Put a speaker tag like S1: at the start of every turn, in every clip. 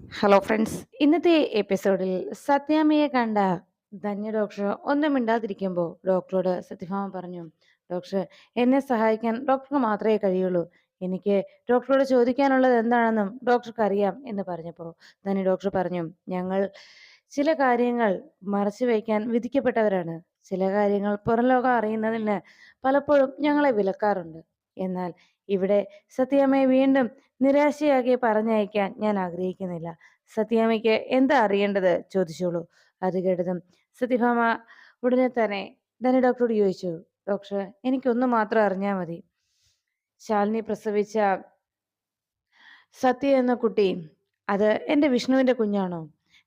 S1: Hello friends ഇന്നത്തെ എപ്പിസോഡിൽ സത്യാമ്മയെ കണ്ട ധന്യ ഡോക്ടർ ഒന്നും മിണ്ടാതിരിക്കുമ്പോൾ ഡോക്ടറോട് സത്യഭാമ പറഞ്ഞു ഡോക്ടർ എന്നെ സഹായിക്കാൻ ഡോക്ടർക്ക് മാത്രമേ കഴിയുള്ളൂ. എനിക്ക് ഡോക്ടറോട് ചോദിക്കാനുള്ളത് എന്താണെന്നും ഡോക്ടർക്ക് അറിയാം എന്ന് പറഞ്ഞപ്പോൾ ധന്യ ഡോക്ടർ പറഞ്ഞു ഞങ്ങൾ ചില കാര്യങ്ങൾ മറച്ചു വയ്ക്കാൻ വിധിക്കപ്പെട്ടവരാണ്. ചില കാര്യങ്ങൾ പുറം ലോകം അറിയുന്നതിന് പലപ്പോഴും ഞങ്ങളെ വിലക്കാറുണ്ട്. എന്നാൽ ഇവിടെ സത്യാമ്മയെ വീണ്ടും നിരാശയാക്കി പറഞ്ഞയക്കാൻ ഞാൻ ആഗ്രഹിക്കുന്നില്ല. സത്യാമ്മയ്ക്ക് എന്താ അറിയേണ്ടത്? ചോദിച്ചോളൂ. അത് കേട്ടതും സത്യഭാമ ഉടനെ തന്നെ ധനി ഡോക്ടറോട് ചോദിച്ചു. ഡോക്ടർ എനിക്കൊന്ന് മാത്രം അറിഞ്ഞാൽ മതി. ശാലിനി പ്രസവിച്ച സത്യ എന്ന കുട്ടി അത് എന്റെ വിഷ്ണുവിന്റെ കുഞ്ഞാണോ?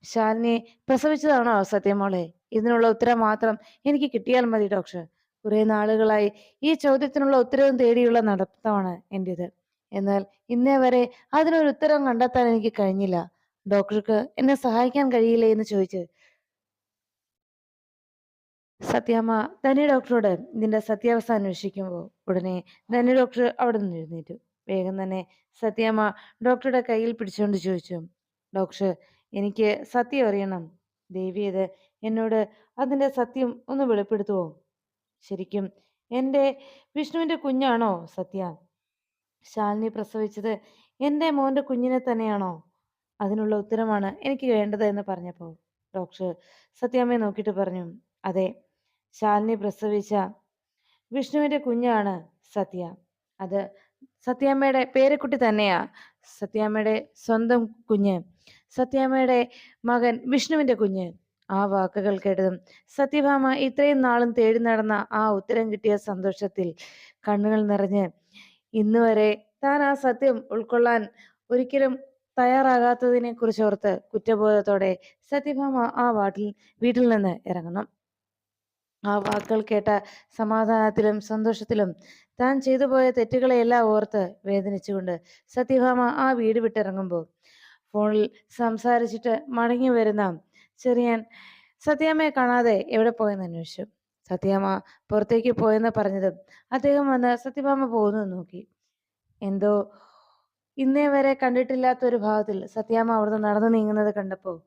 S1: ശാലിനി പ്രസവിച്ചതാണോ സത്യമോളെ ഇതിനുള്ള ഉത്തരം മാത്രം എനിക്ക് കിട്ടിയാൽ മതി ഡോക്ടർ കുറെ നാളുകളായി ഈ ചോദ്യത്തിനുള്ള ഉത്തരവും തേടിയുള്ള നടത്തമാണ് എന്റെത് എന്നാൽ ഇന്നേ വരെ അതിനൊരു ഉത്തരം കണ്ടെത്താൻ എനിക്ക് കഴിഞ്ഞില്ല. ഡോക്ടർക്ക് എന്നെ സഹായിക്കാൻ കഴിയില്ല എന്ന് ചോദിച്ച് സത്യാമ്മ ധനി ഡോക്ടറോട് ഇതിന്റെ സത്യാവസ്ഥ അന്വേഷിക്കുമ്പോൾ ഉടനെ ധനി ഡോക്ടർ അവിടെ നിന്ന് എഴുന്നേറ്റു. വേഗം തന്നെ സത്യാമ്മ ഡോക്ടറുടെ കയ്യിൽ പിടിച്ചുകൊണ്ട് ചോദിച്ചു. ഡോക്ടർ എനിക്ക് സത്യം അറിയണം. ദേവിയത് എന്നോട് അതിന്റെ സത്യം ഒന്ന് വെളിപ്പെടുത്തുവോ? ശരിക്കും എന്റെ വിഷ്ണുവിന്റെ കുഞ്ഞാണോ സത്യ? ശാലിനി പ്രസവിച്ചത് എന്റെ മോന്റെ കുഞ്ഞിനെ തന്നെയാണോ? അതിനുള്ള ഉത്തരമാണ് എനിക്ക് വേണ്ടത് എന്ന് പറഞ്ഞപ്പോൾ ഡോക്ടർ സത്യാമ്മയെ നോക്കിയിട്ട് പറഞ്ഞു അതെ ശാലിനി പ്രസവിച്ച വിഷ്ണുവിന്റെ കുഞ്ഞാണ് സത്യ. അത് സത്യാമ്മയുടെ പേരക്കുട്ടി തന്നെയാ. സത്യാമ്മയുടെ സ്വന്തം കുഞ്ഞ്. സത്യാമ്മയുടെ മകൻ വിഷ്ണുവിന്റെ കുഞ്ഞ്. ആ വാക്കുകൾ കേട്ടതും സത്യഭാമ ഇത്രയും നാളും തേടി നടന്ന ആ ഉത്തരം കിട്ടിയ സന്തോഷത്തിൽ കണ്ണുകൾ നിറഞ്ഞ് ഇന്ന് വരെ താൻ ആ സത്യം ഉൾക്കൊള്ളാൻ ഒരിക്കലും തയ്യാറാകാത്തതിനെ കുറിച്ച് ഓർത്ത് കുറ്റബോധത്തോടെ സത്യഭാമ ആ വാട്ടിൽ വീട്ടിൽ നിന്ന് ഇറങ്ങണം. ആ വാക്കുകൾ കേട്ട സമാധാനത്തിലും സന്തോഷത്തിലും താൻ ചെയ്തു പോയ തെറ്റുകളെയെല്ലാം ഓർത്ത് വേദനിച്ചുകൊണ്ട് സത്യഭാമ ആ വീട് വിട്ടിറങ്ങുമ്പോൾ ഫോണിൽ സംസാരിച്ചിട്ട് മടങ്ങി വരുന്ന ചെറിയാൻ. സത്യാമ്മയെ കാണാതെ എവിടെ പോയെന്ന് അന്വേഷിച്ചു. സത്യാമ്മ പുറത്തേക്ക് പോയെന്ന് പറഞ്ഞതും അദ്ദേഹം വന്ന് സത്യഭാമ പോകുന്നു നോക്കി. എന്തോ? ഇന്നേ വരെ കണ്ടിട്ടില്ലാത്ത ഒരു ഭാവത്തിൽ സത്യാമ്മ അവിടുന്ന് നടന്നു നീങ്ങുന്നത് കണ്ടപ്പോൾ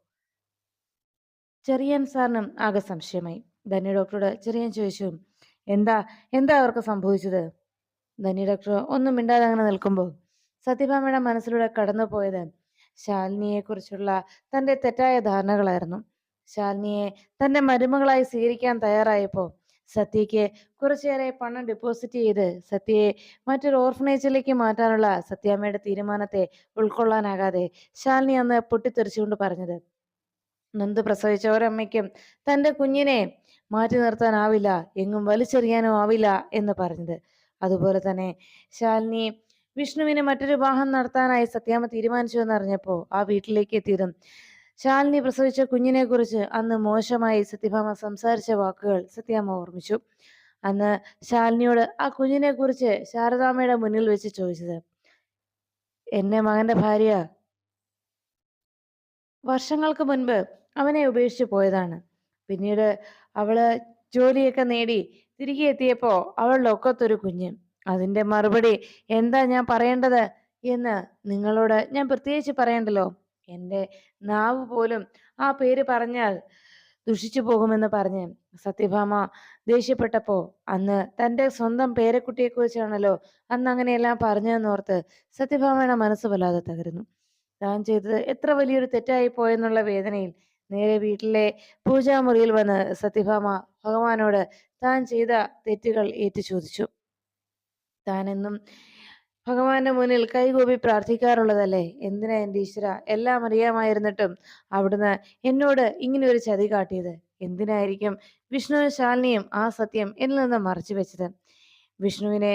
S1: ചെറിയൻ സാറിനും ആകെ സംശയമായി. ധന്യ ഡോക്ടറോട് ചെറിയൻ ചോദിച്ചു എന്താ? എന്താ അവർക്ക് സംഭവിച്ചത്? ധന്യ ഡോക്ടർ ഒന്നും മിണ്ടാതെ അങ്ങനെ നിൽക്കുമ്പോൾ സത്യഭാമയുടെ മനസ്സിലൂടെ കടന്നു പോയത് ശാലിനിയെ കുറിച്ചുള്ള തന്റെ തെറ്റായ ധാരണകളായിരുന്നു. ശാലിനിയെ തന്റെ മരുമകളായി സ്വീകരിക്കാൻ തയ്യാറായപ്പോൾ സത്യയ്ക്ക് കുറച്ചേറെ പണം ഡെപ്പോസിറ്റ് ചെയ്ത് സത്യയെ മറ്റൊരു ഓർഫനേജിലേക്ക് മാറ്റാനുള്ള സത്യാമ്മയുടെ തീരുമാനത്തെ ഉൾക്കൊള്ളാനാകാതെ ശാലിനി അന്ന് പൊട്ടിത്തെറിച്ചുകൊണ്ട് പറഞ്ഞത്. നന്ദ് പ്രസവിച്ച ഒരമ്മയ്ക്കും തന്റെ കുഞ്ഞിനെ മാറ്റി നിർത്താനാവില്ല എങ്ങും വലിച്ചെറിയാനോ ആവില്ല എന്ന് പറഞ്ഞത്. അതുപോലെ തന്നെ ശാലിനി വിഷ്ണുവിന് മറ്റൊരു വിവാഹം നടത്താനായി സത്യാമ്മ തീരുമാനിച്ചു എന്നറിഞ്ഞപ്പോൾ ആ വീട്ടിലേക്ക് എത്തിയതും ശാലിനി പ്രസവിച്ച കുഞ്ഞിനെ കുറിച്ച് അന്ന് മോശമായി സത്യഭാമ സംസാരിച്ച വാക്കുകൾ സത്യാമ്മ ഓർമ്മിച്ചു. അന്ന് ശാലിനിയോട് ആ കുഞ്ഞിനെ കുറിച്ച് ശാരദാമ്മയുടെ മുന്നിൽ വെച്ച് ചോദിച്ചത് എന്നെ മകന്റെ ഭാര്യ വർഷങ്ങൾക്ക് മുൻപ് അവനെ ഉപേക്ഷിച്ചു പോയതാണ്. പിന്നീട് അവൾ ജോലിയൊക്കെ നേടി തിരികെ എത്തിയപ്പോ അവളുടെ ഒക്കത്തൊരു കുഞ്ഞ്. അതിന്റെ മറുപടി എന്താ ഞാൻ പറയേണ്ടത് എന്ന് നിങ്ങളോട് ഞാൻ പ്രത്യേകിച്ച് പറയണ്ടല്ലോ. എന്റെ നാവ് പോലും ആ പേര് പറഞ്ഞാൽ ദുഷിച്ചു പോകുമെന്ന് പറഞ്ഞ് സത്യഭാമ ദേഷ്യപ്പെട്ടപ്പോ അന്ന് തന്റെ സ്വന്തം പേരക്കുട്ടിയെക്കുറിച്ചാണല്ലോ അന്ന് അങ്ങനെയെല്ലാം പറഞ്ഞതെന്നോർത്ത് സത്യഭാമയുടെ മനസ്സ് വല്ലാതെ തകരുന്നു. താൻ ചെയ്തത് എത്ര വലിയൊരു തെറ്റായി പോയെന്നുള്ള വേദനയിൽ നേരെ വീട്ടിലെ പൂജാമുറിയിൽ വന്ന് സത്യഭാമ ഭഗവാനോട് താൻ ചെയ്ത തെറ്റുകൾ ഏറ്റു ചോദിച്ചു താനെന്നും ഭഗവാന്റെ മുന്നിൽ കൈകൂപി പ്രാർത്ഥിക്കാറുള്ളതല്ലേ? എന്തിനാ എന്റെ ഈശ്വര? എല്ലാം അറിയാമായിരുന്നിട്ടും അവിടുന്ന് എന്നോട് ഇങ്ങനെ ഒരു ചതി കാട്ടിയത്? എന്തിനായിരിക്കും വിഷ്ണു ശാലിനിയും ആ സത്യം എന്നിൽ നിന്ന് മറച്ചു വെച്ചത്? വിഷ്ണുവിനെ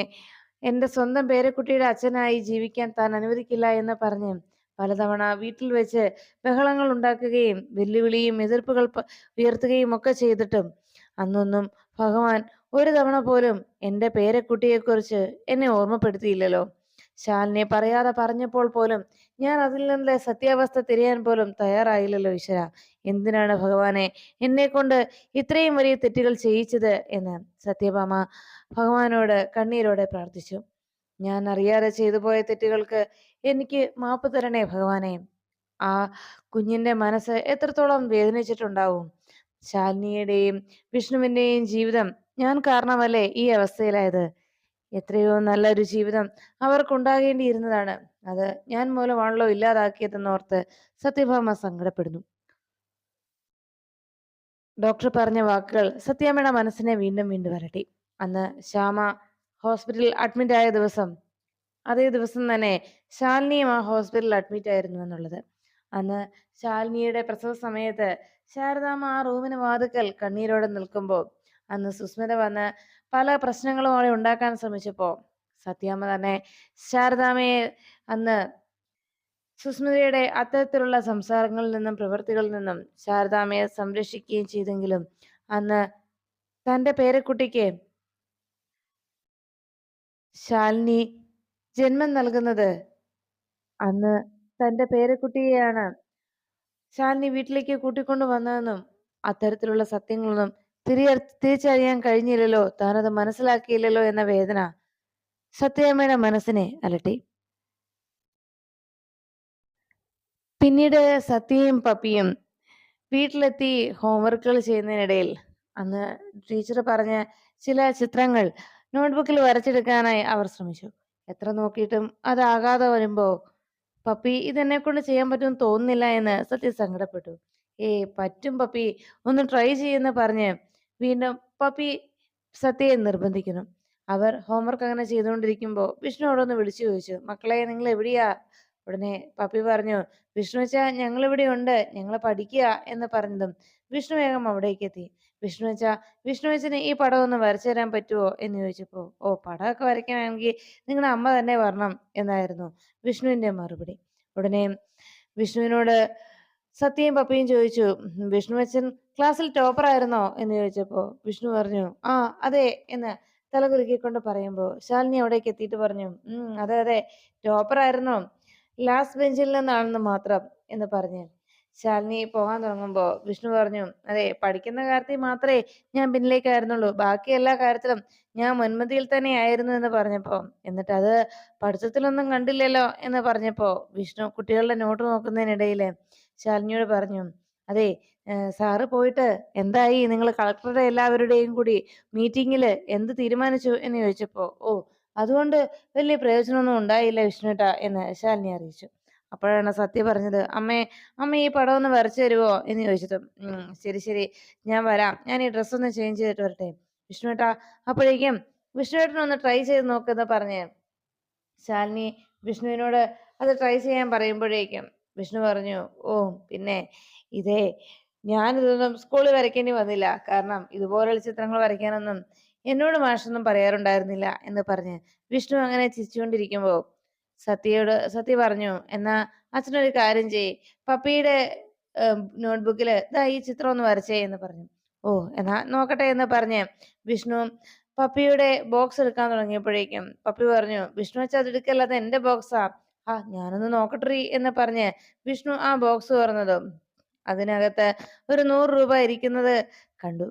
S1: എന്റെ സ്വന്തം പേരക്കുട്ടിയുടെ അച്ഛനായി ജീവിക്കാൻ താൻ അനുവദിക്കില്ല എന്ന് പറഞ്ഞ് പലതവണ വീട്ടിൽ വെച്ച് ബഹളങ്ങൾ ഉണ്ടാക്കുകയും വെല്ലുവിളിയും എതിർപ്പുകൾ ഉയർത്തുകയും ഒക്കെ ചെയ്തിട്ടും അന്നൊന്നും ഭഗവാൻ ഒരു തവണ പോലും എന്റെ പേരക്കുട്ടിയെക്കുറിച്ച് എന്നെ ഓർമ്മപ്പെടുത്തിയില്ലല്ലോ. ശാലിനെ പറയാതെ പറഞ്ഞപ്പോൾ പോലും ഞാൻ അതിൽ നിന്നുള്ള സത്യാവസ്ഥ തിരിയാൻ പോലും തയ്യാറായില്ലല്ലോ ഈശ്വര. എന്തിനാണ് ഭഗവാനെ എന്നെ കൊണ്ട് ഇത്രയും വലിയ തെറ്റുകൾ ചെയ്യിച്ചത് എന്ന് സത്യഭാമ ഭഗവാനോട് കണ്ണീരോടെ പ്രാർത്ഥിച്ചു. ഞാൻ അറിയാതെ ചെയ്തു പോയ തെറ്റുകൾക്ക് എനിക്ക് മാപ്പ് തരണേ ഭഗവാനെ. ആ കുഞ്ഞിന്റെ മനസ്സ് എത്രത്തോളം വേദനിച്ചിട്ടുണ്ടാവും. ശാലിനിയുടെയും വിഷ്ണുവിന്റെയും ജീവിതം ഞാൻ കാരണമല്ലേ ഈ അവസ്ഥയിലായത്? എത്രയോ നല്ലൊരു ജീവിതം അവർക്കുണ്ടാകേണ്ടിയിരുന്നതാണ്. അത് ഞാൻ മൂലമാണല്ലോ ഇല്ലാതാക്കിയതെന്നോർത്ത് സത്യഭാമ സങ്കടപ്പെടുന്നു. ഡോക്ടർ പറഞ്ഞ വാക്കുകൾ സത്യാമ്മയുടെ മനസ്സിനെ വീണ്ടും വീണ്ടും വരട്ടി. അന്ന് ശ്യാമ ഹോസ്പിറ്റലിൽ അഡ്മിറ്റ് ആയ ദിവസം അതേ ദിവസം തന്നെ ശാലിനിയും ആ ഹോസ്പിറ്റലിൽ അഡ്മിറ്റ് ആയിരുന്നു എന്നുള്ളത്. അന്ന് ശാലിനിയുടെ പ്രസവ സമയത്ത് ശാരദാമ്മ ആ റൂമിന് വാതുക്കൽ കണ്ണീരോടെ നിൽക്കുമ്പോൾ അന്ന് സുസ്മിത വന്ന് പല പ്രശ്നങ്ങളും അവളെ ഉണ്ടാക്കാൻ ശ്രമിച്ചപ്പോൾ സത്യാമ്മ തന്നെ ശാരദാമ്മയെ അന്ന് സുസ്മിതയുടെ അത്തരത്തിലുള്ള സംസാരങ്ങളിൽ നിന്നും പ്രവൃത്തികളിൽ നിന്നും ശാരദാമ്മയെ സംരക്ഷിക്കുകയും ചെയ്തെങ്കിലും അന്ന് തന്റെ പേരക്കുട്ടിക്ക് ശാലിനി ജന്മം നൽകുന്നത് അന്ന് തന്റെ പേരക്കുട്ടിയെയാണ് ശാലിനി വീട്ടിലേക്ക് കൂട്ടിക്കൊണ്ടു വന്നതെന്നും അത്തരത്തിലുള്ള സത്യങ്ങളൊന്നും തിരിയ തിരിച്ചറിയാൻ കഴിഞ്ഞില്ലല്ലോ. താനത് മനസ്സിലാക്കിയില്ലല്ലോ എന്ന വേദന സത്യാമ്മയുടെ മനസ്സിനെ അലട്ടി. പിന്നീട് സത്യയും പപ്പിയും വീട്ടിലെത്തി ഹോംവർക്കുകൾ ചെയ്യുന്നതിനിടയിൽ അന്ന് ടീച്ചർ പറഞ്ഞ ചില ചിത്രങ്ങൾ നോട്ട്ബുക്കിൽ വരച്ചെടുക്കാനായി അവർ ശ്രമിച്ചു. എത്ര നോക്കിയിട്ടും അതാകാതെ വരുമ്പോ പപ്പി ഇതെന്നെ കൊണ്ട് ചെയ്യാൻ പറ്റും തോന്നുന്നില്ല എന്ന് സത്യ സങ്കടപ്പെട്ടു. ഏ പറ്റും പപ്പി ഒന്ന് ട്രൈ ചെയ്യുന്ന പറഞ്ഞ് വീണ്ടും പപ്പി സത്യയെ നിർബന്ധിക്കുന്നു. അവർ ഹോംവർക്ക് അങ്ങനെ ചെയ്തുകൊണ്ടിരിക്കുമ്പോൾ വിഷ്ണുവോടൊന്ന് വിളിച്ചു ചോദിച്ചു മക്കളെ നിങ്ങൾ എവിടെയാ ഉടനെ പപ്പി പറഞ്ഞു വിഷ്ണു വെച്ചാ ഞങ്ങൾ ഇവിടെ ഉണ്ട് ഞങ്ങൾ പഠിക്കുക എന്ന് പറഞ്ഞതും വിഷ്ണു വേഗം അവിടേക്ക് എത്തി. വിഷ്ണു വെച്ചാ വിഷ്ണു വെച്ചിന് ഈ പടം ഒന്ന് വരച്ചു തരാൻ പറ്റുമോ എന്ന് ചോദിച്ചപ്പോ ഓ പടമൊക്കെ വരയ്ക്കണമെങ്കിൽ നിങ്ങളുടെ അമ്മ തന്നെ വരണം എന്നായിരുന്നു വിഷ്ണുവിന്റെ മറുപടി. ഉടനെ വിഷ്ണുവിനോട് സത്യയും പപ്പയും ചോദിച്ചു വിഷ്ണു അച്ഛൻ ക്ലാസ്സിൽ ടോപ്പർ ആയിരുന്നോ? എന്ന് ചോദിച്ചപ്പോ വിഷ്ണു പറഞ്ഞു ആ അതെ എന്ന് തലകുലുക്കിക്കൊണ്ട് പറയുമ്പോ ശാലിനി അവിടേക്ക് എത്തിയിട്ട് പറഞ്ഞു അതെ അതെ ടോപ്പർ ആയിരുന്നു? ലാസ്റ്റ് ബെഞ്ചിൽ നിന്നാണെന്ന് മാത്രം എന്ന് പറഞ്ഞു. ശാലിനി പോകാൻ തുടങ്ങുമ്പോ വിഷ്ണു പറഞ്ഞു അതെ പഠിക്കുന്ന കാര്യത്തിൽ മാത്രമേ ഞാൻ പിന്നിലേക്കായിരുന്നുള്ളൂ ബാക്കി എല്ലാ കാര്യത്തിലും ഞാൻ മുൻപന്തിയിൽ തന്നെ ആയിരുന്നു എന്ന് പറഞ്ഞപ്പോ എന്നിട്ട് അത് പഠിത്തത്തിലൊന്നും കണ്ടില്ലല്ലോ എന്ന് പറഞ്ഞപ്പോ വിഷ്ണു കുട്ടികളുടെ നോട്ട് നോക്കുന്നതിനിടയിൽ ശാലിനിയോട് പറഞ്ഞു അതെ സാറ് പോയിട്ട് എന്തായി? നിങ്ങൾ കളക്ടറുടെ എല്ലാവരുടെയും കൂടി മീറ്റിംഗിൽ എന്ത് തീരുമാനിച്ചു? എന്ന് ചോദിച്ചപ്പോ ഓ അതുകൊണ്ട് വലിയ പ്രയോജനമൊന്നും ഉണ്ടായില്ല വിഷ്ണുട്ട എന്ന് ശാലിനി അറിയിച്ചു. അപ്പോഴാണ് സത്യ പറഞ്ഞത് അമ്മേ അമ്മ ഈ പടം ഒന്ന് വരച്ചു തരുമോ എന്ന് ചോദിച്ചത് ശരി ശരി ഞാൻ വരാം. ഞാൻ ഈ ഡ്രസ്സ് ഒന്ന് ചേഞ്ച് ചെയ്തിട്ട് വരട്ടെ? വിഷ്ണുട്ട അപ്പോഴേക്കും വിഷ്ണുവേട്ടൻ ഒന്ന് ട്രൈ ചെയ്ത് നോക്കുന്ന പറഞ്ഞ് ശാലിനി വിഷ്ണുവിനോട് അത് ട്രൈ ചെയ്യാൻ പറയുമ്പോഴേക്കും വിഷ്ണു പറഞ്ഞു ഓ പിന്നെ ഇതേ ഞാനിതൊന്നും സ്കൂളിൽ വരയ്ക്കേണ്ടി വന്നില്ല. കാരണം ഇതുപോലുള്ള ചിത്രങ്ങൾ വരയ്ക്കാനൊന്നും എന്നോട് മാഷൊന്നും പറയാറുണ്ടായിരുന്നില്ല എന്ന് പറഞ്ഞ് വിഷ്ണു അങ്ങനെ ചിരിച്ചുകൊണ്ടിരിക്കുമ്പോൾ സത്യയോട് സത്യ പറഞ്ഞു എന്നാ അച്ഛനൊരു കാര്യം ചെയ് പപ്പിയുടെ നോട്ട്ബുക്കിൽ ഇതാ ഈ ചിത്രം ഒന്ന് വരച്ചേ എന്ന് പറഞ്ഞു. ഓ എന്നാ നോക്കട്ടെ എന്ന് പറഞ്ഞ് വിഷ്ണു പപ്പിയുടെ ബോക്സ് എടുക്കാൻ തുടങ്ങിയപ്പോഴേക്കും പപ്പി പറഞ്ഞു വിഷ്ണു വെച്ചാൽ അത് എടുക്കല്ലാതെ എന്റെ ബോക്സാ. ആ ഞാനൊന്ന് നോക്കട്ടെ എന്ന് പറഞ്ഞ് വിഷ്ണു ആ ബോക്സ് തുറന്നതും. അതിനകത്ത് ഒരു നൂറ് രൂപ ഇരിക്കുന്നത് കണ്ടു.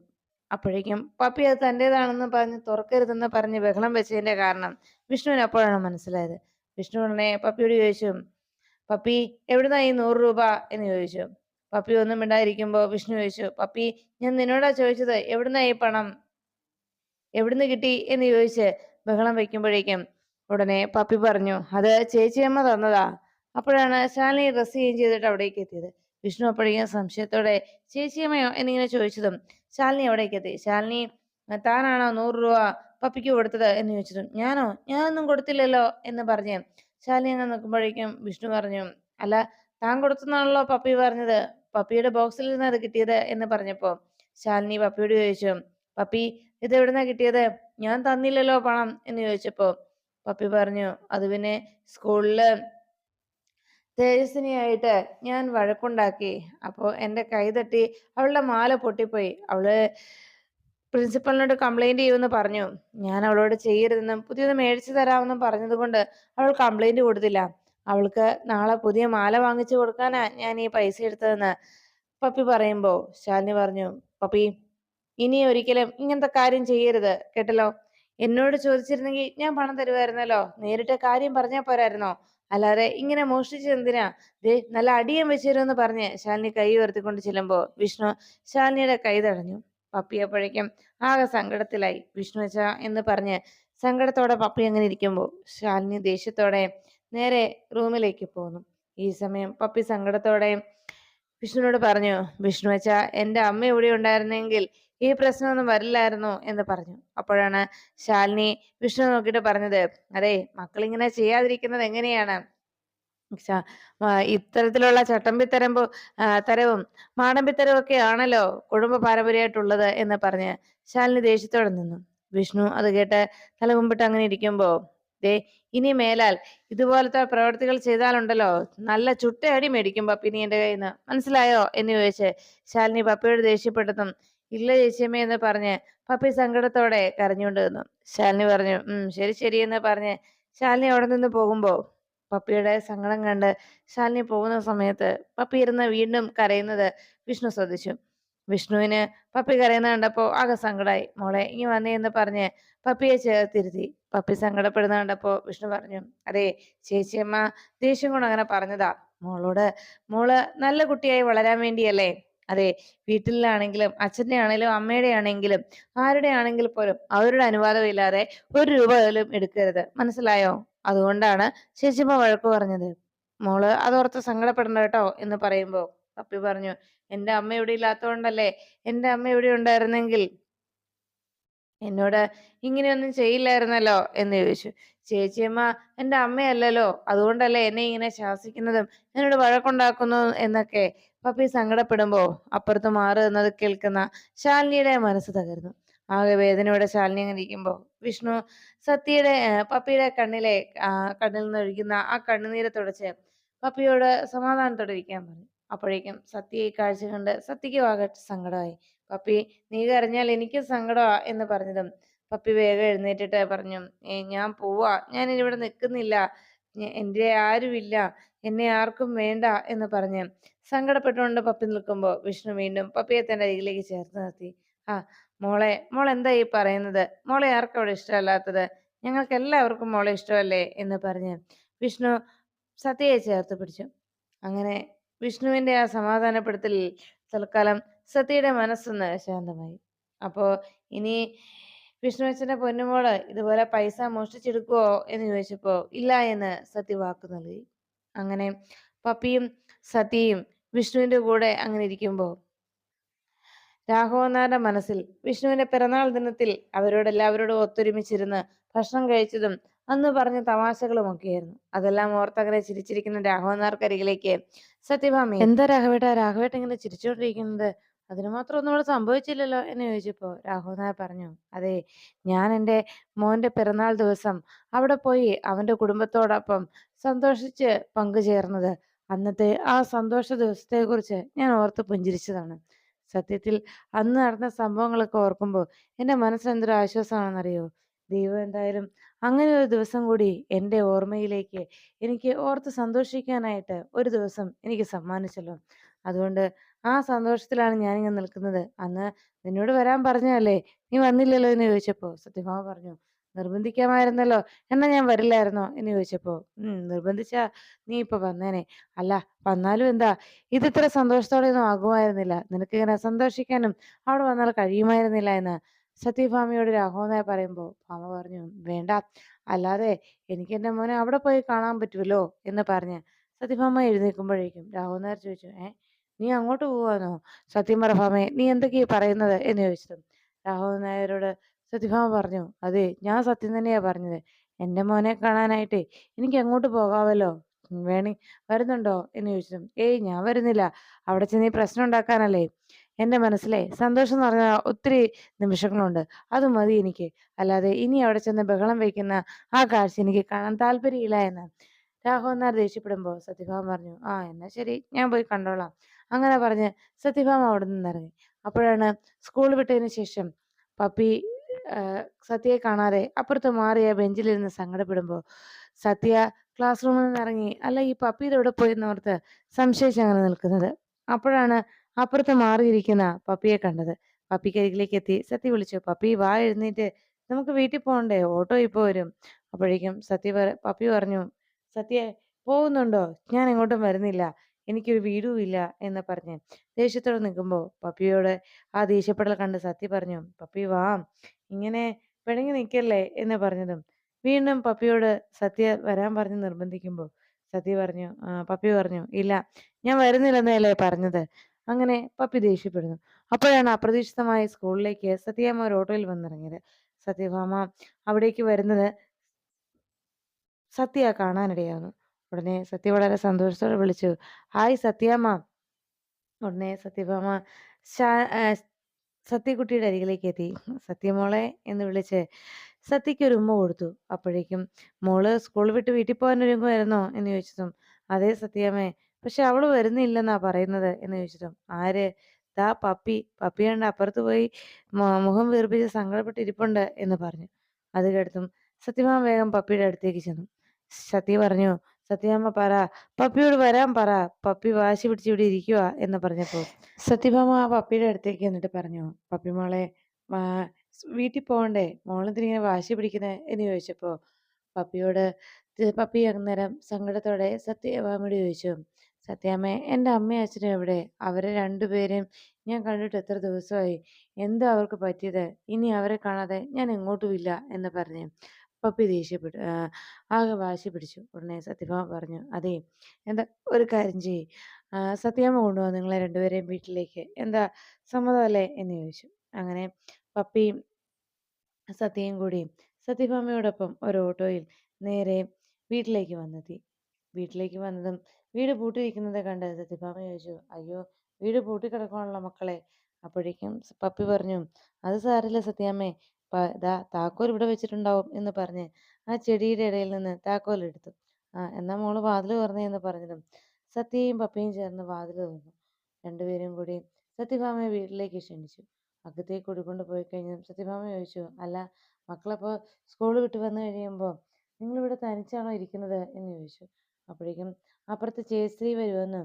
S1: അപ്പോഴേക്കും പപ്പി അത് തന്റെതാണെന്ന് പറഞ്ഞ് തുറക്കരുതെന്ന് പറഞ്ഞ് ബഹളം വെച്ചതിന്റെ കാരണം വിഷ്ണുവിന് അപ്പോഴാണ് മനസ്സിലായത്. വിഷ്ണു ഉടനെ പപ്പിയോട് ചോദിച്ചു പപ്പി എവിടുന്നാ ഈ നൂറ് രൂപ? എന്ന് ചോദിച്ചു. പപ്പി ഒന്നും മിണ്ടായിരിക്കുമ്പോ വിഷ്ണു ചോദിച്ചു പപ്പി ഞാൻ നിന്നോടാ ചോദിച്ചത് എവിടുന്നാ ഈ പണം? എവിടുന്ന് കിട്ടി? എന്ന് ചോദിച്ച് ബഹളം വെക്കുമ്പോഴേക്കും ഉടനെ പപ്പി പറഞ്ഞു അത് ചേച്ചിയമ്മ തന്നതാ. അപ്പോഴാണ് ശാലിനി ഡ്രസ് ചേഞ്ച് ചെയ്തിട്ട് അവിടേക്ക് എത്തിയത്. വിഷ്ണു അപ്പോഴേക്കും സംശയത്തോടെ ചേച്ചിയമ്മയോ എന്നിങ്ങനെ ചോദിച്ചതും ശാലിനി അവിടേക്ക് എത്തി. ശാലിനി താനാണോ നൂറ് രൂപ പപ്പിക്ക് കൊടുത്തത്? എന്ന് ചോദിച്ചതും ഞാനോ? ഞാനൊന്നും കൊടുത്തില്ലല്ലോ? എന്ന് പറഞ്ഞ് ശാലിനി അങ്ങനെ നിൽക്കുമ്പോഴേക്കും വിഷ്ണു പറഞ്ഞു അല്ല താൻ കൊടുത്തെന്നാണല്ലോ പപ്പി പറഞ്ഞത്. പപ്പിയുടെ ബോക്സിൽ നിന്ന് അത് കിട്ടിയത് എന്ന് പറഞ്ഞപ്പോ ശാലിനി പപ്പിയോട് ചോദിച്ചു പപ്പി ഇത് എവിടുന്നാ കിട്ടിയത്? ഞാൻ തന്നില്ലല്ലോ പണം. എന്ന് ചോദിച്ചപ്പോ പപ്പി പറഞ്ഞു അത് പിന്നെ സ്കൂളിൽ തേജസ്വിനിയായിട്ട് ഞാൻ വഴക്കുണ്ടാക്കി. അപ്പോൾ എന്റെ കൈ തട്ടി അവളുടെ മാല പൊട്ടിപ്പോയി. അവൾ പ്രിൻസിപ്പലിനോട് കംപ്ലൈന്റ് ചെയ്യുമെന്ന് പറഞ്ഞു. ഞാൻ അവളോട് ചെയ്യരുതെന്നും പുതിയത് മേടിച്ചു തരാമെന്നും പറഞ്ഞതുകൊണ്ട് അവൾ കംപ്ലൈന്റ് കൊടുത്തില്ല. അവൾക്ക് നാളെ പുതിയ മാല വാങ്ങിച്ചു കൊടുക്കാനാ ഞാൻ ഈ പൈസ എടുത്തതെന്ന് പപ്പി പറയുമ്പോൾ ശാലിനി പറഞ്ഞു പപ്പി ഇനി ഒരിക്കലും ഇങ്ങനത്തെ കാര്യം ചെയ്യരുത് കേട്ടല്ലോ? എന്നോട് ചോദിച്ചിരുന്നെങ്കിൽ ഞാൻ പണം തരുമായിരുന്നല്ലോ നേരിട്ട് കാര്യം പറഞ്ഞാൽ പോരായിരുന്നോ? അല്ലാതെ ഇങ്ങനെ മോഷ്ടിച്ചത് എന്തിനാ? ദേ നല്ല അടിയം വെച്ചുതരുമെന്ന് പറഞ്ഞ് ശാലിനി കൈ ഉയർത്തിക്കൊണ്ട് ചെല്ലുമ്പോ വിഷ്ണു ശാലിനിയുടെ കൈ തടഞ്ഞു. പപ്പി അപ്പോഴേക്കും ആകെ സങ്കടത്തിലായി. വിഷ്ണു വെച്ച എന്ന് പറഞ്ഞ് സങ്കടത്തോടെ പപ്പി അങ്ങനെ ഇരിക്കുമ്പോ ശാലിനി ദേഷ്യത്തോടെ നേരെ റൂമിലേക്ക് പോന്നു. ഈ സമയം പപ്പി സങ്കടത്തോടെ വിഷ്ണുവിനോട് പറഞ്ഞു വിഷ്ണു വെച്ച എന്റെ അമ്മ ഇവിടെ ഉണ്ടായിരുന്നെങ്കിൽ ഈ പ്രശ്നമൊന്നും വരില്ലായിരുന്നു എന്ന് പറഞ്ഞു. അപ്പോഴാണ് ശാലിനി വിഷ്ണു നോക്കിയിട്ട് പറഞ്ഞത് അതെ മക്കളിങ്ങനെ ചെയ്യാതിരിക്കുന്നത് എങ്ങനെയാണ്? ഇത്തരത്തിലുള്ള ചട്ടമ്പിത്തരമ്പ് തരവും മാടമ്പിത്തരവും ഒക്കെ ആണല്ലോ കുടുംബ പാരമ്പര്യമായിട്ടുള്ളത് എന്ന് പറഞ്ഞ് ശാലിനി ദേഷ്യത്തോടെ നിന്നു. വിഷ്ണു അത് കേട്ട് തല കുമ്പിട്ട് അങ്ങനെ ഇരിക്കുമ്പോ ദേ ഇനി മേലാൽ ഇതുപോലത്തെ പ്രവർത്തികൾ ചെയ്താലുണ്ടല്ലോ നല്ല ചുട്ടയടി മേടിക്കും പപ്പിനി എന്റെ കയ്യിൽ നിന്ന് മനസ്സിലായോ? എന്ന് ചോദിച്ച് ശാലിനി പപ്പിയോട് ദേഷ്യപ്പെട്ടതും ഇല്ല ചേച്ചിയമ്മേ എന്ന് പറഞ്ഞ് പപ്പി സങ്കടത്തോടെ കരഞ്ഞുകൊണ്ട് നിന്നു. ശാലിനി പറഞ്ഞു ഉം ശരി ശരി എന്ന് പറഞ്ഞ് ശാലിനി അവിടെ നിന്ന് പോകുമ്പോ പപ്പിയുടെ സങ്കടം കണ്ട് ശാലിനി പോകുന്ന സമയത്ത് പപ്പി ഇരുന്ന് വീണ്ടും കരയുന്നത് വിഷ്ണു ശ്രദ്ധിച്ചു. വിഷ്ണുവിന് പപ്പി കരയുന്ന കണ്ടപ്പോ ആകെ സങ്കടായി. മോളെ ഇനി വന്നേ എന്ന് പറഞ്ഞ് പപ്പിയെ ചേർത്തിരുത്തി. പപ്പി സങ്കടപ്പെടുന്ന കണ്ടപ്പോ വിഷ്ണു പറഞ്ഞു അതെ ചേച്ചിയമ്മ ദേഷ്യം കൊണ്ട് അങ്ങനെ പറഞ്ഞതാ. മോളോട് മോൾ നല്ല കുട്ടിയായി വളരാൻ വേണ്ടിയല്ലേ? അതെ വീട്ടിലാണെങ്കിലും അച്ഛന്റെ ആണെങ്കിലും അമ്മയുടെ ആണെങ്കിലും ആരുടെ ആണെങ്കിൽ പോലും അവരുടെ അനുവാദം ഇല്ലാതെ ഒരു രൂപ പോലും എടുക്കരുത്. മനസ്സിലായോ? അതുകൊണ്ടാണ് ചേച്ചിമ്മ വഴക്ക് പറഞ്ഞത്. മോൾ അതോർത്ത് സങ്കടപ്പെടണ്ട കേട്ടോ എന്ന് പറയുമ്പോ പപ്പി പറഞ്ഞു എന്റെ അമ്മ ഇവിടെ ഇല്ലാത്തതുകൊണ്ടല്ലേ എന്റെ അമ്മ ഇവിടെ ഉണ്ടായിരുന്നെങ്കിൽ എന്നോട് ഇങ്ങനെയൊന്നും ചെയ്യില്ലായിരുന്നല്ലോ? എന്ന് ചോദിച്ചു. ചേച്ചിയമ്മ എന്റെ അമ്മയല്ലല്ലോ അതുകൊണ്ടല്ലേ എന്നെ ഇങ്ങനെ ശാസിക്കുന്നതും എന്നോട് വഴക്കുണ്ടാക്കുന്നു എന്നൊക്കെ പപ്പി സങ്കടപ്പെടുമ്പോ അപ്പുറത്ത് മാറി എന്നത് കേൾക്കുന്ന ശാലിനിയുടെ മനസ്സ് തകർന്നു ആകെ വേദനയോടെ ശാലിനി അങ്ങനെ ഇരിക്കുമ്പോ വിഷ്ണു സത്യയുടെ പപ്പിയുടെ കണ്ണിലെ ആ, കണ്ണിൽ നിന്ന് ഒഴിക്കുന്ന ആ കണ്ണുനീരെ തുടച്ച് പപ്പിയോട് സമാധാനത്തോടെ ഇരിക്കാൻ പറഞ്ഞു. അപ്പോഴേക്കും സത്യ ഈ കാഴ്ച കണ്ട് സത്യക്ക് ആകെ സങ്കടമായി. പപ്പി നീ കരഞ്ഞാൽ എനിക്കും സങ്കടമാ എന്ന് പറഞ്ഞതും പപ്പി വേഗം എഴുന്നേറ്റിട്ട് പറഞ്ഞു ഏ ഞാൻ പോവാ. ഞാൻ ഇവിടെ നിൽക്കുന്നില്ല എന്റെ ആരുമില്ല. എന്നെ ആർക്കും വേണ്ട എന്ന് പറഞ്ഞ് സങ്കടപ്പെട്ടുകൊണ്ട് പപ്പി നിൽക്കുമ്പോൾ വിഷ്ണു വീണ്ടും പപ്പിയെ തന്റെ അരികിലേക്ക് ചേർത്ത് നിർത്തി. ആ മോളെ മോൾ എന്താ ഈ പറയുന്നത്? മോളെ ആർക്കും അവിടെ ഇഷ്ടമല്ലാത്തത്? ഞങ്ങൾക്ക് എല്ലാവർക്കും മോളെ ഇഷ്ടമല്ലേ? എന്ന് പറഞ്ഞ് വിഷ്ണു സത്യയെ ചേർത്ത് പിടിച്ചു. അങ്ങനെ വിഷ്ണുവിന്റെ ആ സമാധാനപ്പെടുത്തലിൽ തൽക്കാലം സത്യയുടെ മനസ്സൊന്ന് ശാന്തമായി. അപ്പോ ഇനി വിഷ്ണു അച്ഛന്റെ പൊന്നുമോൾ ഇതുപോലെ പൈസ മോഷ്ടിച്ചെടുക്കുവോ എന്ന് ചോദിച്ചപ്പോ ഇല്ല എന്ന് സത്യ വാക്ക് നൽകി. അങ്ങനെ പപ്പിയും സതിയും വിഷ്ണുവിന്റെ കൂടെ അങ്ങനെ ഇരിക്കുമ്പോ രാഘവനാരുടെ മനസ്സിൽ വിഷ്ണുവിന്റെ പിറന്നാൾ ദിനത്തിൽ അവരോട് എല്ലാവരോടും ഒത്തൊരുമിച്ചിരുന്ന് ഭക്ഷണം കഴിച്ചതും അന്ന് പറഞ്ഞ തമാശകളുമൊക്കെയായിരുന്നു അതെല്ലാം ഓർത്തങ്ങനെ ചിരിച്ചിരിക്കുന്ന രാഘവനാർക്കരികിലേക്ക് സത്യഭാമി എന്താ രാഘവേട്ട? രാഘവേട്ട ഇങ്ങനെ ചിരിച്ചുകൊണ്ടിരിക്കുന്നത് അതിന് മാത്രം ഒന്നും ഇവിടെ സംഭവിച്ചില്ലല്ലോ എന്ന് ചോദിച്ചപ്പോ രാഹുൽ നായർ പറഞ്ഞു അതെ ഞാൻ എന്റെ മോന്റെ പിറന്നാൾ ദിവസം അവിടെ പോയി അവന്റെ കുടുംബത്തോടൊപ്പം സന്തോഷിച്ച് പങ്കുചേർന്നത് അന്നത്തെ ആ സന്തോഷ ദിവസത്തെക്കുറിച്ച് ഞാൻ ഓർത്ത് പുഞ്ചിരിച്ചതാണ്. സത്യത്തിൽ അന്ന് നടന്ന സംഭവങ്ങളൊക്കെ ഓർക്കുമ്പോൾ എന്റെ മനസ്സിന് എന്തൊരു ആശ്വാസമാണെന്നറിയോ? ദൈവം എന്തായാലും അങ്ങനെ ഒരു ദിവസം കൂടി എന്റെ ഓർമ്മയിലേക്ക് എനിക്ക് ഓർത്ത് സന്തോഷിക്കാനായിട്ട് ഒരു ദിവസം എനിക്ക് സമ്മാനിച്ചല്ലോ. അതുകൊണ്ട് ആ സന്തോഷത്തിലാണ് ഞാനിങ്ങനെ നിൽക്കുന്നത്. അന്ന് നിന്നോട് വരാൻ പറഞ്ഞതല്ലേ? നീ വന്നില്ലല്ലോ എന്ന് ചോദിച്ചപ്പോൾ. സത്യഭാമ പറഞ്ഞു നിർബന്ധിക്കാമായിരുന്നല്ലോ. എന്നാ ഞാൻ വരില്ലായിരുന്നോ? എന്ന് ചോദിച്ചപ്പോൾ നിർബന്ധിച്ചാ നീ ഇപ്പൊ വന്നേനെ. അല്ല വന്നാലും എന്താ? ഇത് ഇത്ര സന്തോഷത്തോടെ ഒന്നും ആകുമായിരുന്നില്ല. നിനക്ക് ഇങ്ങനെ സന്തോഷിക്കാനും അവിടെ വന്നാൽ കഴിയുമായിരുന്നില്ല എന്ന്. സത്യഭാമയോട് രാഘവനായ പറയുമ്പോൾ ഭാമ പറഞ്ഞു വേണ്ട. അല്ലാതെ എനിക്ക് എന്റെ മോനെ അവിടെ പോയി കാണാൻ പറ്റുമല്ലോ എന്ന് പറഞ്ഞ് സത്യഭാമ എഴുന്നേൽക്കുമ്പോഴേക്കും രാഘവൻ നായർ ചോദിച്ചു ഏ നീ അങ്ങോട്ട് പോവാനോ? സത്യം പറ ഭാമേ നീ എന്തൊക്കെയാ പറയുന്നത്? എന്ന് ചോദിച്ചതും രാഘവൻ നായരോട് സത്യഭാമ പറഞ്ഞു അതെ ഞാൻ സത്യം തന്നെയാ പറഞ്ഞത്. എന്റെ മോനെ കാണാനായിട്ട് എനിക്ക് അങ്ങോട്ട് പോകാമല്ലോ വേണി വരുന്നുണ്ടോ? എന്ന് ചോദിച്ചതും ഏയ് ഞാൻ വരുന്നില്ല. അവിടെ ചെന്ന് പ്രശ്നം ഉണ്ടാക്കാനല്ലേ? എന്റെ മനസ്സിലെ സന്തോഷം എന്ന് പറഞ്ഞ ഒത്തിരി നിമിഷങ്ങളുണ്ട്. അത് മതി എനിക്ക്. അല്ലാതെ ഇനി അവിടെ ചെന്ന് ബഹളം വയ്ക്കുന്ന ആ കാഴ്ച എനിക്ക് കാണാൻ താല്പര്യമില്ല എന്ന്. രാഘവൻ നായർ ദേഷ്യപ്പെടുമ്പോ സത്യഭാമ പറഞ്ഞു ആ എന്നാ ശരി. ഞാൻ പോയി കണ്ടോളാം. അങ്ങനെ പറഞ്ഞ് സത്യഭാമ അവിടെ നിന്ന് ഇറങ്ങി. അപ്പോഴാണ് സ്കൂൾ വിട്ടതിന് ശേഷം പപ്പി സത്യയെ കാണാതെ അപ്പുറത്ത് മാറിയ ബെഞ്ചിലിരുന്ന് സങ്കടപ്പെടുമ്പോൾ സത്യ ക്ലാസ് റൂമിൽ നിന്ന് ഇറങ്ങി. അല്ല ഈ പപ്പി ഇതെവിടെ പോയി എന്നോർത്ത് സംശയിച്ച് അങ്ങനെ നിൽക്കുന്നത്. അപ്പോഴാണ് അപ്പുറത്ത് മാറിയിരിക്കുന്ന പപ്പിയെ കണ്ടത്. പപ്പിക്കരികിലേക്ക് എത്തി. സത്യ വിളിച്ചു പപ്പി വാ എഴുന്നേറ്റ്. നമുക്ക് വീട്ടിൽ പോകണ്ടേ? ഓട്ടോ ഇപ്പോൾ വരും. അപ്പോഴേക്കും സത്യ പപ്പി പറഞ്ഞു സത്യ പോകുന്നുണ്ടോ? ഞാൻ എങ്ങോട്ടും വരുന്നില്ല. എനിക്കൊരു വീടുമില്ല എന്ന് പറഞ്ഞ് ദേഷ്യത്തോടെ നിൽക്കുമ്പോൾ പപ്പിയോട് ആ ദേഷ്യപ്പെടൽ കണ്ട് സത്യ പറഞ്ഞു, പപ്പി വാ ഇങ്ങനെ പിണങ്ങി നിൽക്കല്ലേ എന്ന് പറഞ്ഞതും വീണ്ടും പപ്പിയോട് സത്യ വരാൻ പറഞ്ഞ് നിർബന്ധിക്കുമ്പോൾ സത്യ പറഞ്ഞു പപ്പി പറഞ്ഞു ഇല്ല ഞാൻ വരുന്നില്ലെന്നല്ലേ പറഞ്ഞത്. അങ്ങനെ പപ്പി ദേഷ്യപ്പെടുന്നു. അപ്പോഴാണ് അപ്രതീക്ഷിതമായി സ്കൂളിലേക്ക് സത്യഭാമ ഒരു ഓട്ടോയിൽ വന്നിറങ്ങിയത്. സത്യഭാമ അവിടേക്ക് വരുന്നത് സത്യ കാണാനിടയാകുന്നു. ഉടനെ സത്യ വളരെ സന്തോഷത്തോടെ വിളിച്ചു. ഹായ് സത്യാമ്മ. ഉടനെ സത്യഭാമ സത്യക്കുട്ടിയുടെ അരികിലേക്ക് എത്തി. സത്യമോളെ എന്ന് വിളിച്ച് സത്യയ്ക്ക് ഒരു ഉമ്മ കൊടുത്തു. അപ്പോഴേക്കും മോൾ സ്കൂൾ വിട്ട് വീട്ടിൽ പോകാൻ ഒരുങ്ങുമായിരുന്നോ? എന്ന് ചോദിച്ചതും അതെ സത്യാമ്മേ പക്ഷെ അവൾ വരുന്നില്ലെന്നാ പറയുന്നത്? എന്ന് ചോദിച്ചതും ആര്? ദാ പപ്പി. പപ്പി കണ്ട് അപ്പുറത്ത് പോയി മുഖം വീർപ്പിച്ച് സങ്കടപ്പെട്ടിരിപ്പുണ്ട് എന്ന് പറഞ്ഞു. അത് കേട്ടതും സത്യമാൻ വേഗം പപ്പിയുടെ അടുത്തേക്ക് ചെന്നു. സത്യ പറഞ്ഞു സത്യഭാമ പറ പപ്പിയോട് വരാൻ പറ പപ്പി വാശി പിടിച്ച് ഇവിടെ ഇരിക്കുക എന്ന് പറഞ്ഞപ്പോൾ. സത്യഭാമ പപ്പിയുടെ അടുത്തേക്ക് എന്നിട്ട് പറഞ്ഞു പപ്പി മോളെ വീട്ടിൽ പോകണ്ടേ? മോളെന്തിനിങ്ങനെ വാശി പിടിക്കുന്നത് എന്ന് ചോദിച്ചപ്പോൾ പപ്പിയോട് പപ്പി അന്നേരം സങ്കടത്തോടെ സത്യഭാമയോട് ചോദിച്ചു സത്യാമ്മ എന്റെ അമ്മയും അച്ഛനും എവിടെ? അവരെ രണ്ടുപേരെയും ഞാൻ കണ്ടിട്ട് എത്ര ദിവസമായി? എന്താ അവർക്ക് പറ്റിയത്? ഇനി അവരെ കാണാതെ ഞാൻ എങ്ങോട്ടുമില്ല എന്ന് പറഞ്ഞു. പപ്പി ദേഷ്യപ്പെട്ടു ആകെ വാശി പിടിച്ചു. ഉടനെ സത്യഭാമ പറഞ്ഞു അതെ എന്താ ഒരു കാര്യം ചെയ്യ്. സത്യാമ്മ കൊണ്ടുപോകാം നിങ്ങളെ രണ്ടുപേരെയും വീട്ടിലേക്ക് എന്താ സമ്മതമല്ലേ എന്ന് ചോദിച്ചു. അങ്ങനെ പപ്പിയും സത്യയും കൂടി സത്യഭാമയോടൊപ്പം ഒരു ഓട്ടോയിൽ നേരെ വീട്ടിലേക്ക് വന്നെത്തി. വീട്ടിലേക്ക് വന്നതും വീട് പൂട്ടിയിരിക്കുന്നത് കണ്ട് സത്യഭാമ ചോദിച്ചു അയ്യോ വീട് പൂട്ടിക്കിടക്കാണല്ലോ മക്കളെ. അപ്പോഴേക്കും പപ്പി പറഞ്ഞു അത് സാരില്ല സത്യാമ്മേ ദാ താക്കോൽ ഇവിടെ വെച്ചിട്ടുണ്ടാവും എന്ന് പറഞ്ഞ് ആ ചെടിയുടെ ഇടയിൽ നിന്ന് താക്കോൽ എടുത്തു. ആ എന്നാ മോൾ വാതിൽ തുറന്നേ എന്ന് പറഞ്ഞതും സത്യയും പപ്പയും ചേർന്ന് വാതിൽ തുറന്നു. രണ്ടുപേരും കൂടി സത്യഭാമയെ വീട്ടിലേക്ക് ക്ഷണിച്ചു. അകത്തേക്ക് കൂടിക്കൊണ്ട് പോയി കഴിഞ്ഞതും സത്യഭാമ ചോദിച്ചു അല്ല മക്കളപ്പോൾ സ്കൂൾ വിട്ട് വന്നു കഴിയുമ്പോൾ നിങ്ങളിവിടെ തനിച്ചാണോ ഇരിക്കുന്നത്? എന്ന് ചോദിച്ചു. അപ്പോഴേക്കും അപ്പുറത്ത് ചേശ്രീ വരുമെന്ന്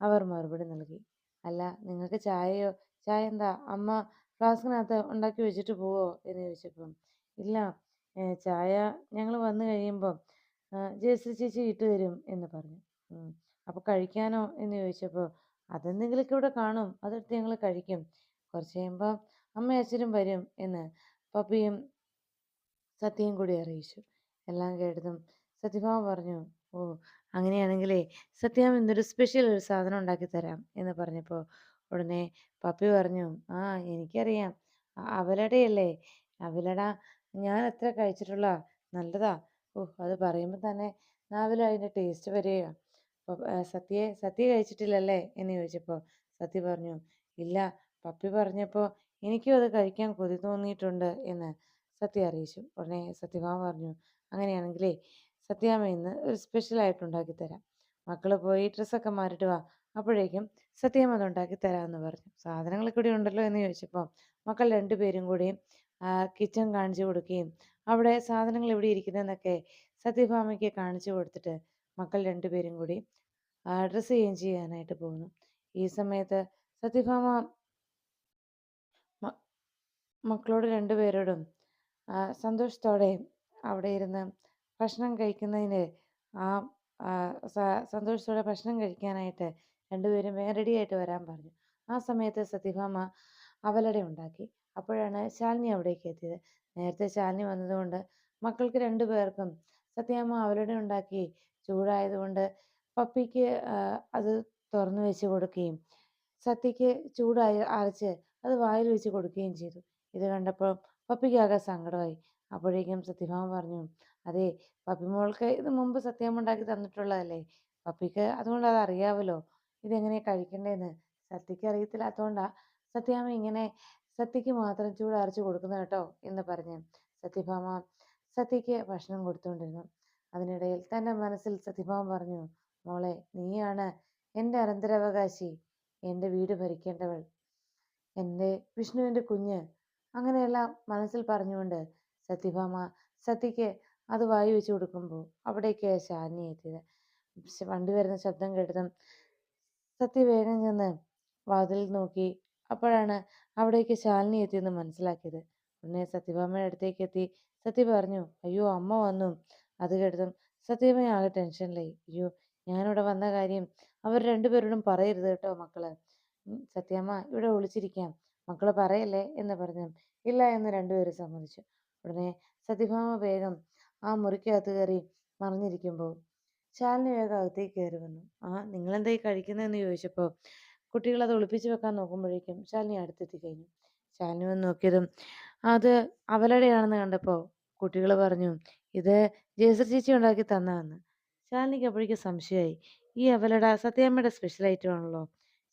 S1: അവർ മറുപടി നൽകി. അല്ല നിങ്ങൾക്ക് ചായയോ ചായ എന്താ? അമ്മ ഫ്ലാസ്കിനകത്ത് ഉണ്ടാക്കി വെച്ചിട്ട് പോവോ എന്ന് ചോദിച്ചപ്പം ഇല്ല ചായ ഞങ്ങൾ വന്നു കഴിയുമ്പം ജയശ്രീ ചേച്ചി ഇട്ട് തരും എന്ന് പറഞ്ഞു. അപ്പോൾ കഴിക്കാനോ എന്ന് ചോദിച്ചപ്പോൾ അതെന്തെങ്കിലുമൊക്കെ ഇവിടെ കാണും അതെടുത്ത് ഞങ്ങൾ കഴിക്കും. കുറച്ച് കഴിയുമ്പോൾ അമ്മയും അച്ഛനും വരും എന്ന് പപ്പിയും സത്യയും കൂടി അറിയിച്ചു. എല്ലാം കേട്ടതും സത്യഭാമ പറഞ്ഞു ഓ അങ്ങനെയാണെങ്കിലേ സത്യാമ്മ ഇന്നൊരു സ്പെഷ്യൽ ഒരു സാധനം ഉണ്ടാക്കി തരാം എന്ന് പറഞ്ഞപ്പോൾ ഉടനെ പപ്പി പറഞ്ഞു ആ എനിക്കറിയാം. അവലടയല്ലേ? അവലട ഞാൻ എത്ര കഴിച്ചിട്ടുള്ള നല്ലതാ. ഓ അത് പറയുമ്പോൾ തന്നെ നാവിൽ അതിന്റെ ടേസ്റ്റ് വരിക സത്യയെ സത്യ കഴിച്ചിട്ടില്ലല്ലേ? എന്ന് ചോദിച്ചപ്പോൾ സത്യ പറഞ്ഞു ഇല്ല പപ്പി പറഞ്ഞപ്പോൾ എനിക്കും അത് കഴിക്കാൻ കൊതി തോന്നിയിട്ടുണ്ട് എന്ന് സത്യ അറിയിച്ചു. ഉടനെ സത്യഭാമ പറഞ്ഞു അങ്ങനെയാണെങ്കിലേ സത്യാമ്മ ഇന്ന് ഒരു സ്പെഷ്യലായിട്ട് ഉണ്ടാക്കി തരാം മക്കൾ പോയി ഡ്രസ്സൊക്കെ മാറിയിട്ട് വാ. അപ്പോഴേക്കും സത്യം അതുണ്ടാക്കി തരാമെന്ന് പറഞ്ഞു. സാധനങ്ങളൊക്കെ ഇവിടെ ഉണ്ടല്ലോ എന്ന് ചോദിച്ചപ്പോൾ മക്കൾ രണ്ടുപേരും കൂടി കിച്ചൺ കാണിച്ചു കൊടുക്കുകയും അവിടെ സാധനങ്ങൾ എവിടെ ഇരിക്കുന്നതെന്നൊക്കെ സത്യഭാമയ്ക്ക് കാണിച്ചു കൊടുത്തിട്ട് മക്കൾ രണ്ടുപേരും കൂടി ഡ്രസ്സ് ചേഞ്ച് ചെയ്യാനായിട്ട് പോകുന്നു. ഈ സമയത്ത് സത്യഭാമ മക്കളോട് രണ്ടുപേരോടും സന്തോഷത്തോടെ അവിടെ ഇരുന്ന് ഭക്ഷണം കഴിക്കുന്നതിന് ആ സന്തോഷത്തോടെ ഭക്ഷണം കഴിക്കാനായിട്ട് രണ്ടുപേരും വേഗം റെഡിയായിട്ട് വരാൻ പറഞ്ഞു. ആ സമയത്ത് സത്യഭാമ അവലട ഉണ്ടാക്കി. അപ്പോഴാണ് ശാലിനി അവിടേക്ക് എത്തിയത്. നേരത്തെ ശാലിനി വന്നതുകൊണ്ട് മക്കൾക്ക് രണ്ടുപേർക്കും പേർക്കും സത്യാമ്മ അവലട ഉണ്ടാക്കി ചൂടായതുകൊണ്ട് പപ്പിക്ക് അത് തുറന്നു വെച്ച് കൊടുക്കുകയും സത്യയ്ക്ക് ചൂടായി അരച്ച് അത് വായിൽ വെച്ച് കൊടുക്കുകയും ചെയ്തു. ഇത് കണ്ടപ്പോൾ പപ്പിക്ക് ആകെ സങ്കടമായി. അപ്പോഴേക്കും സത്യഭാമ പറഞ്ഞു അതെ പപ്പി മോൾക്ക് ഇത് മുമ്പ് സത്യാമ്മ ഉണ്ടാക്കി തന്നിട്ടുള്ളതല്ലേ? പപ്പിക്ക് അതുകൊണ്ട് അത് അറിയാമല്ലോ ഇതെങ്ങനെയാണ് കഴിക്കണ്ടേന്ന് സത്യയ്ക്ക് അറിയത്തില്ലാത്തതുകൊണ്ടാ സത്യാമ്മ ഇങ്ങനെ സത്യയ്ക്ക് മാത്രം ചൂടരച്ച് കൊടുക്കുന്നത് കേട്ടോ എന്ന് പറഞ്ഞ്. സത്യഭാമ സത്യയ്ക്ക് ഭക്ഷണം കൊടുത്തുകൊണ്ടിരുന്നു അതിനിടയിൽ തന്റെ മനസ്സിൽ സത്യഭാമ പറഞ്ഞു മോളെ നീയാണ് എന്റെ അനന്തരാവകാശി എന്റെ വീട് ഭരിക്കേണ്ടവൾ എന്റെ വിഷ്ണുവിന്റെ കുഞ്ഞ്. അങ്ങനെയെല്ലാം മനസ്സിൽ പറഞ്ഞുകൊണ്ട് സത്യഭാമ സത്യയ്ക്ക് അത് വായി വെച്ച് കൊടുക്കുമ്പോൾ അവിടേക്ക് ശാലിനി എത്തിയത്. വണ്ടി വരുന്ന ശബ്ദം കേട്ടതും സത്യ വേഗം ചെന്ന് വാതിൽ നോക്കി അപ്പോഴാണ് അവിടേക്ക് ശാലിനി എത്തിയെന്ന് മനസ്സിലാക്കിയത് ഉടനെ സത്യഭാമയുടെ അടുത്തേക്ക് എത്തി സത്യ പറഞ്ഞു അയ്യോ അമ്മ വന്നു അത് കേട്ടതും സത്യഭാമ ആകെ ടെൻഷനിലായി. അയ്യോ! ഞാനിവിടെ വന്ന കാര്യം അവർ രണ്ടുപേരോടും പറയരുത് കേട്ടോ മക്കൾ. സത്യമ്മ ഇവിടെ ഒളിച്ചിരിക്കാം. മക്കൾ പറയല്ലേ എന്ന് പറഞ്ഞു. ഇല്ല എന്ന് രണ്ടുപേരും സമ്മതിച്ചു. ഉടനെ സത്യഭാമ വേഗം ആ മുറിക്കകത്ത് കയറി മറിഞ്ഞിരിക്കുമ്പോൾ ശാലിനി വേഗം അകത്തേക്ക് കയറി വന്നു. ആ നിങ്ങളെന്താ ഈ കഴിക്കുന്നതെന്ന് ചോദിച്ചപ്പോൾ കുട്ടികൾ അത് ഒളിപ്പിച്ച് വെക്കാൻ നോക്കുമ്പോഴേക്കും ശാലിനി അടുത്തെത്തി കഴിഞ്ഞു. ശാലിനി വന്ന് നോക്കിയതും അത് അവലടയാണെന്ന് കണ്ടപ്പോൾ കുട്ടികൾ പറഞ്ഞു ഇത് ജേസർ ചേച്ചി ഉണ്ടാക്കി തന്നതെന്ന്. ശാലിനിക്ക് അപ്പോഴേക്കും സംശയമായി. ഈ അവലട സത്യാമ്മയുടെ സ്പെഷ്യൽ ഐറ്റം ആണല്ലോ.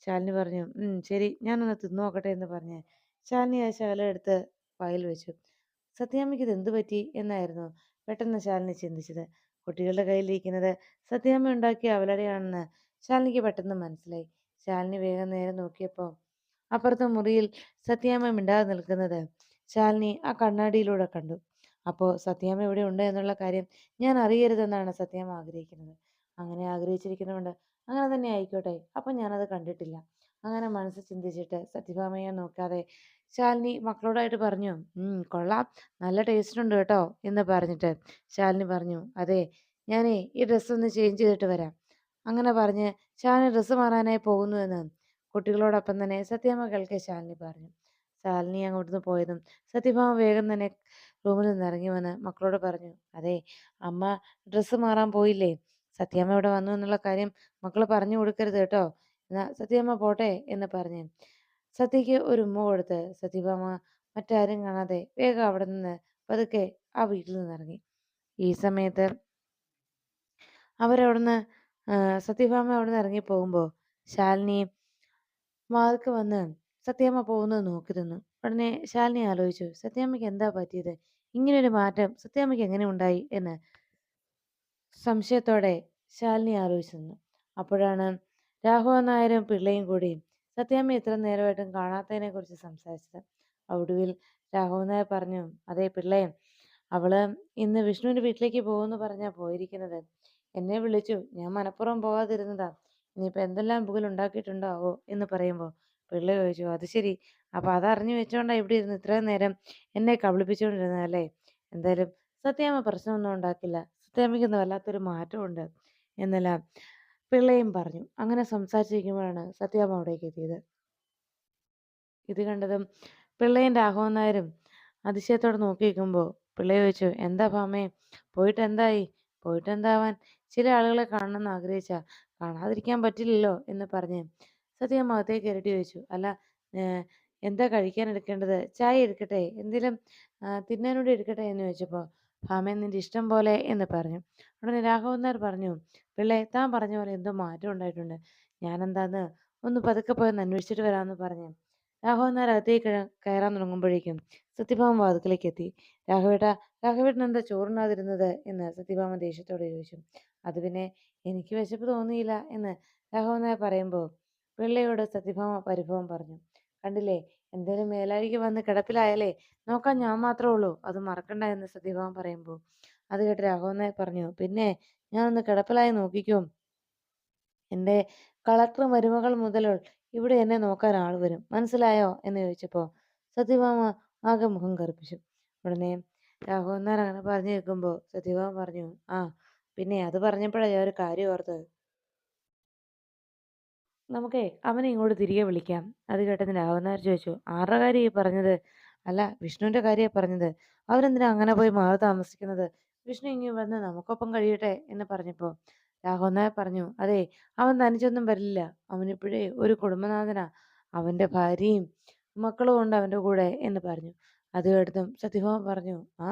S1: ശാലിനി പറഞ്ഞു ശരി ഞാനൊന്ന് തിന്നു നോക്കട്ടെ എന്ന് പറഞ്ഞ് ശാലിനി ആ ശകലം എടുത്ത് വായിൽ വെച്ചു. സത്യാമ്മയ്ക്ക് ഇത് എന്ത് പറ്റി എന്നായിരുന്നു പെട്ടെന്ന് ശാലിനി ചിന്തിച്ചത്. കുട്ടികളുടെ കയ്യിലിരിക്കുന്നത് സത്യാമ്മ ഉണ്ടാക്കിയ അവലടയാണെന്ന് ശാലിനിക്ക് പെട്ടെന്ന് മനസ്സിലായി. ശാലിനി വേഗം നേരെ നോക്കിയപ്പോൾ അപ്പുറത്തെ മുറിയിൽ സത്യാമ്മ മിണ്ടാതെ നിൽക്കുന്നത് ശാലിനി ആ കണ്ണാടിയിലൂടെ കണ്ടു. അപ്പോൾ സത്യാമ്മ ഇവിടെ ഉണ്ട് എന്നുള്ള കാര്യം ഞാൻ അറിയരുതെന്നാണ് സത്യാമ്മ ആഗ്രഹിക്കുന്നത്. അങ്ങനെ ആഗ്രഹിച്ചിരിക്കുന്നതുകൊണ്ട് അങ്ങനെ തന്നെ ആയിക്കോട്ടെ. അപ്പം ഞാനത് കണ്ടിട്ടില്ല. അങ്ങനെ മനസ്സ് ചിന്തിച്ചിട്ട് സത്യഭാമയെ നോക്കാതെ ശാലിനി മക്കളോടായിട്ട് പറഞ്ഞു. ഉം കൊള്ളാം. നല്ല ടേസ്റ്റ് ഉണ്ട് കേട്ടോ എന്ന് പറഞ്ഞിട്ട് ശാലിനി പറഞ്ഞു അതെ ഞാനേ ഈ ഡ്രസ്സ് ഒന്ന് ചേഞ്ച് ചെയ്തിട്ട് വരാം. അങ്ങനെ പറഞ്ഞ് ശാലിനി ഡ്രസ്സ് മാറാനായി പോകുന്നുവെന്ന് കുട്ടികളോടൊപ്പം തന്നെ സത്യഭാമ കേൾക്കെ ശാലിനി പറഞ്ഞു. ശാലിനി അങ്ങോട്ട് പോയതും സത്യഭാമ വേഗം തന്നെ റൂമിൽ നിന്ന് ഇറങ്ങി വന്ന് മക്കളോട് പറഞ്ഞു അതെ അമ്മ ഡ്രസ്സ് മാറാൻ പോയില്ലേ? സത്യാമ്മ ഇവിടെ വന്നു എന്നുള്ള കാര്യം മക്കൾ പറഞ്ഞു കൊടുക്കരുത് കേട്ടോ. എന്നാ സത്യമ്മ പോട്ടെ എന്ന് പറഞ്ഞ്. സത്യയ്ക്ക് ഒരു ഉമ്മ കൊടുത്ത് സത്യഭാമ മറ്റാരും കാണാതെ വേഗം അവിടെ നിന്ന് പതുക്കെ ആ വീട്ടിൽ നിന്ന് ഇറങ്ങി. ഈ സമയത്ത് അവരവിടുന്ന് സത്യഭാമ അവിടെ നിന്ന് ഇറങ്ങി പോകുമ്പോൾ ശാലിനി മാർക്ക് വന്ന് സത്യമ്മ പോകുന്നത് നോക്കി നിന്നു. ഉടനെ ശാലിനി ആലോചിച്ചു സത്യാമ്മയ്ക്ക് എന്താ പറ്റിയത്? ഇങ്ങനൊരു മാറ്റം സത്യാമ്മയ്ക്ക് എങ്ങനെ ഉണ്ടായി? എന്ന് സംശയത്തോടെ ശാലിനി ആലോചിച്ചു നിന്നു. അപ്പോഴാണ് രാഘവൻ നായരും പിള്ളയും കൂടി സത്യാമ്മ ഇത്ര നേരമായിട്ടും കാണാത്തതിനെ കുറിച്ച് സംസാരിച്ചത്. ഒടുവിൽ രാഘവൻ നായർ പറഞ്ഞു അതെ പിള്ളയും അവൾ ഇന്ന് വിഷ്ണുവിന്റെ വീട്ടിലേക്ക് പോകുമെന്ന് പറഞ്ഞാ പോയിരിക്കുന്നത്. എന്നെ വിളിച്ചു. ഞാൻ മനഃപൂർവം പോകാതിരുന്നതാ. ഇനിയിപ്പോ എന്തെല്ലാം പുകൽ ഉണ്ടാക്കിയിട്ടുണ്ടാവോ? എന്ന് പറയുമ്പോൾ പിള്ള ചോദിച്ചു അത് ശരി. അപ്പൊ അതറിഞ്ഞു വെച്ചോണ്ടാ ഇവിടെ ഇരുന്ന് ഇത്രയും നേരം എന്നെ കബളിപ്പിച്ചുകൊണ്ടിരുന്നതല്ലേ എന്തായാലും സത്യാമ്മ പ്രശ്നമൊന്നും ഉണ്ടാക്കില്ല. സത്യാമ്മയ്ക്കൊന്നും വല്ലാത്തൊരു മാറ്റമുണ്ട്. എന്നെല്ലാം പിള്ളയും പറഞ്ഞു. അങ്ങനെ സംസാരിച്ചിരിക്കുമ്പോഴാണ് സത്യാമ്മ അവിടേക്ക് എത്തിയത്. ഇത് കണ്ടതും പിള്ളയും രാഘവൻ അതിശയത്തോടെ നോക്കിയിരിക്കുമ്പോൾ പിള്ളയെ പിള്ള ചോദിച്ചു എന്താ ഭാമേ? പോയിട്ട് എന്തായി പോയിട്ട് എന്താവാൻ ചില ആളുകളെ കാണണമെന്ന് ആഗ്രഹിച്ച. കാണാതിരിക്കാൻ പറ്റില്ലല്ലോ എന്ന് പറഞ്ഞ് സത്യാമ്മ അകത്തേക്ക് ഇരട്ടി ചോദിച്ചു അല്ല എന്താ കഴിക്കാൻ എടുക്കേണ്ടത്? ചായ എടുക്കട്ടെ? എന്തെങ്കിലും തിന്നാനൂടെ എടുക്കട്ടെ? എന്ന് ചോദിച്ചപ്പോൾ ഭാമേ നിന്റെ ഇഷ്ടം പോലെ എന്ന് പറഞ്ഞു. ഉടനെ രാഘവൻ നായർ പറഞ്ഞു പിള്ളേ താൻ പറഞ്ഞ പോലെ എന്തോ മാറ്റം ഉണ്ടായിട്ടുണ്ട്. ഞാനെന്താന്ന് ഒന്ന് പതുക്കെ പോയെന്ന് അന്വേഷിച്ചിട്ട് വരാമെന്ന് പറഞ്ഞു. രാഘവൻ നായർ അകത്തേക്ക് കയറാൻ തുടങ്ങുമ്പോഴേക്കും സത്യഭാമ വാതുക്കലേക്ക് എത്തി. രാഘവേട്ട രാഘവേട്ടൻ എന്താ ചോറുണ്ടാതിരുന്നത് എന്ന് സത്യഭാമ ദേഷ്യത്തോടെ ചോദിച്ചു. അത് പിന്നെ എനിക്ക് വിശപ്പ് തോന്നിയില്ല എന്ന് രാഘവൻ നായർ പറയുമ്പോൾ പിള്ളയോട് സത്യഭാമ പരിഭവം പറഞ്ഞു. കണ്ടില്ലേ എന്തേലും മേലാഴിക്ക് വന്ന് കിടപ്പിലായാലേ നോക്കാൻ ഞാൻ മാത്രമേ ഉള്ളൂ. അത് മറക്കണ്ട എന്ന് സത്യഭാമ പറയുമ്പോൾ അത് കേട്ട് രാഘവൻ നായർ പറഞ്ഞു പിന്നെ ഞാനൊന്ന് കിടപ്പിലായി നോക്കിക്കോ. എന്റെ കളക്ടർ മരുമകൾ മുതൽ ഇവിടെ എന്നെ നോക്കാൻ ആൾ വരും. മനസ്സിലായോ? എന്ന് ചോദിച്ചപ്പോൾ സത്യഭാമ ആകെ മുഖം കറുപ്പിച്ചു. ഉടനെ രാഘവൻ നായർ അങ്ങനെ പറഞ്ഞു കേൾക്കുമ്പോൾ സത്യഭാമ പറഞ്ഞു ആ പിന്നെ അത് പറഞ്ഞപ്പോഴാണ് ഞാൻ ഒരു കാര്യം ഓർത്തത്. നമുക്കേ അവനെ ഇങ്ങോട്ട് തിരികെ വിളിക്കാം. അത് കേട്ടതിന് രാഘവൻ നായർ ചോദിച്ചു ആരുടെ കാര്യം പറഞ്ഞത്? അല്ല വിഷ്ണുവിന്റെ കാര്യമാണ് പറഞ്ഞത്. അവരെന്തിനാ അങ്ങനെ പോയി മാറി താമസിക്കുന്നത്? വിഷ്ണു ഇങ്ങ് വന്ന് നമുക്കൊപ്പം കഴിയട്ടെ എന്ന് പറഞ്ഞപ്പോൾ രാഘവൻ പറഞ്ഞു അതെ അവൻ തനിച്ചൊന്നും വരില്ല. അവനിപ്പോഴേ ഒരു കുടുംബനാഥനാ. അവന്റെ ഭാര്യയും മക്കളും ഉണ്ട് അവന്റെ കൂടെ എന്ന് പറഞ്ഞു. അത് കേട്ടതും സത്യഭാമ പറഞ്ഞു ആ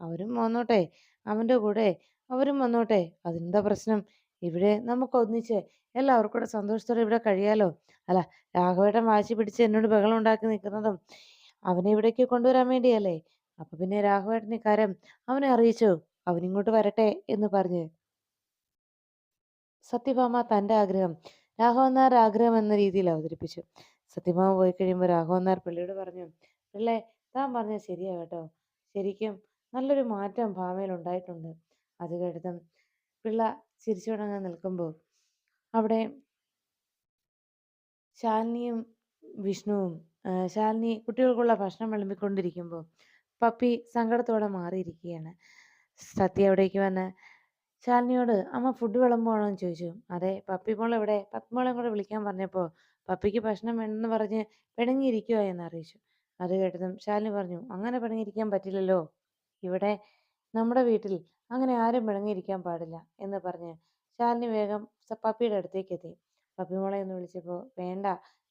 S1: അവരും വന്നോട്ടെ. അവന്റെ കൂടെ അവരും വന്നോട്ടെ. അതെന്താ പ്രശ്നം? ഇവിടെ നമുക്ക് ഒന്നിച്ച് എല്ലാവർക്കും കൂടെ സന്തോഷത്തോടെ ഇവിടെ കഴിയാലോ? അല്ല രാഘവേട്ടൻ വാശി പിടിച്ച് എന്നോട് ബഹളം ഉണ്ടാക്കി നിൽക്കുന്നതും അവനെ ഇവിടേക്ക് കൊണ്ടുവരാൻ വേണ്ടിയല്ലേ. അപ്പൊ പിന്നെ രാഘവേട്ടൻ ഇക്കാര്യം അവനെ അറിയിച്ചോ? അവനിങ്ങോട്ട് വരട്ടെ എന്ന് പറഞ്ഞ്. സത്യഭാമ തന്റെ ആഗ്രഹം രാഘവൻ ആഗ്രഹം എന്ന രീതിയിൽ അവതരിപ്പിച്ചു. സത്യഭാമ പോയി കഴിയുമ്പോൾ രാഘവൻ നായർ പിള്ളയോട് പറഞ്ഞു പിള്ളേ താൻ പറഞ്ഞത് ശരിയാ കേട്ടോ. ശരിക്കും നല്ലൊരു മാറ്റം ഭാമയിൽ ഉണ്ടായിട്ടുണ്ട്. അത് കേട്ടതും പിള്ള ചിരിച്ചു തുടങ്ങാൻ നിൽക്കുമ്പോൾ അവിടെ ശാലിനിയും വിഷ്ണുവും ശാലിനി കുട്ടികൾക്കുള്ള ഭക്ഷണം വിളമ്പിക്കൊണ്ടിരിക്കുമ്പോൾ പപ്പി സങ്കടത്തോടെ മാറിയിരിക്കുകയാണ്. സത്യ അവിടേക്ക് വന്ന്? ശാലിനിയോട് അമ്മ ഫുഡ് വിളമ്പുവാണോ എന്ന് ചോദിച്ചു. അതെ പപ്പി മോൾ എവിടെ പപ്പി മോളെ കൂടെ വിളിക്കാൻ പറഞ്ഞപ്പോൾ പപ്പിക്ക് ഭക്ഷണം വേണമെന്ന് പറഞ്ഞ് പിണങ്ങിയിരിക്കുക എന്ന് അറിയിച്ചു. അത് കേട്ടതും ശാലിനി പറഞ്ഞു അങ്ങനെ പിണങ്ങിയിരിക്കാൻ പറ്റില്ലല്ലോ. ഇവിടെ നമ്മുടെ വീട്ടിൽ അങ്ങനെ ആരും പിണങ്ങിയിരിക്കാൻ പാടില്ല എന്ന് പറഞ്ഞ് ശാലിനി വേഗം പപ്പിയുടെ അടുത്തേക്ക് എത്തി. പപ്പി മോളെ എന്ന് വിളിച്ചപ്പോൾ വേണ്ട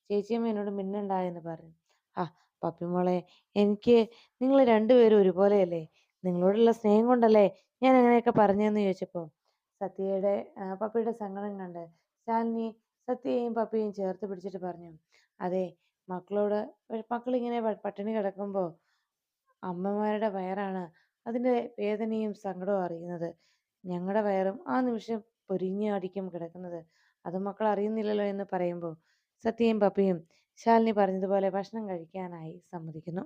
S1: ചേച്ചിയമ്മ എന്നോട് മിന്നണ്ട എന്ന് പറഞ്ഞു. ആ പപ്പി മോളെ എനിക്ക് നിങ്ങൾ രണ്ടുപേരും ഒരുപോലെയല്ലേ? നിങ്ങളോടുള്ള സ്നേഹം കൊണ്ടല്ലേ ഞാൻ അങ്ങനെയൊക്കെ പറഞ്ഞതെന്ന് ചോദിച്ചപ്പോൾ സത്യയുടെ പപ്പിയുടെ സങ്കടം കണ്ട് ശാലിനി സത്യയെയും പപ്പയെയും ചേർത്ത് പിടിച്ചിട്ട് പറഞ്ഞു അതെ മക്കളോട് മക്കളിങ്ങനെ പട്ടിണി കിടക്കുമ്പോൾ അമ്മമാരുടെ വയറാണ് അതിന്റെ വേദനയും സങ്കടവും അറിയുന്നത്. ഞങ്ങളുടെ വയറും ആ നിമിഷം പൊരിഞ്ഞടിക്കും കിടക്കുന്നത്. അത് മക്കൾ അറിയുന്നില്ലല്ലോ എന്ന് പറയുമ്പോൾ സത്യയും പപ്പിയും ശാലിനി പറഞ്ഞതുപോലെ ഭക്ഷണം കഴിക്കാനായി സമ്മതിക്കുന്നു.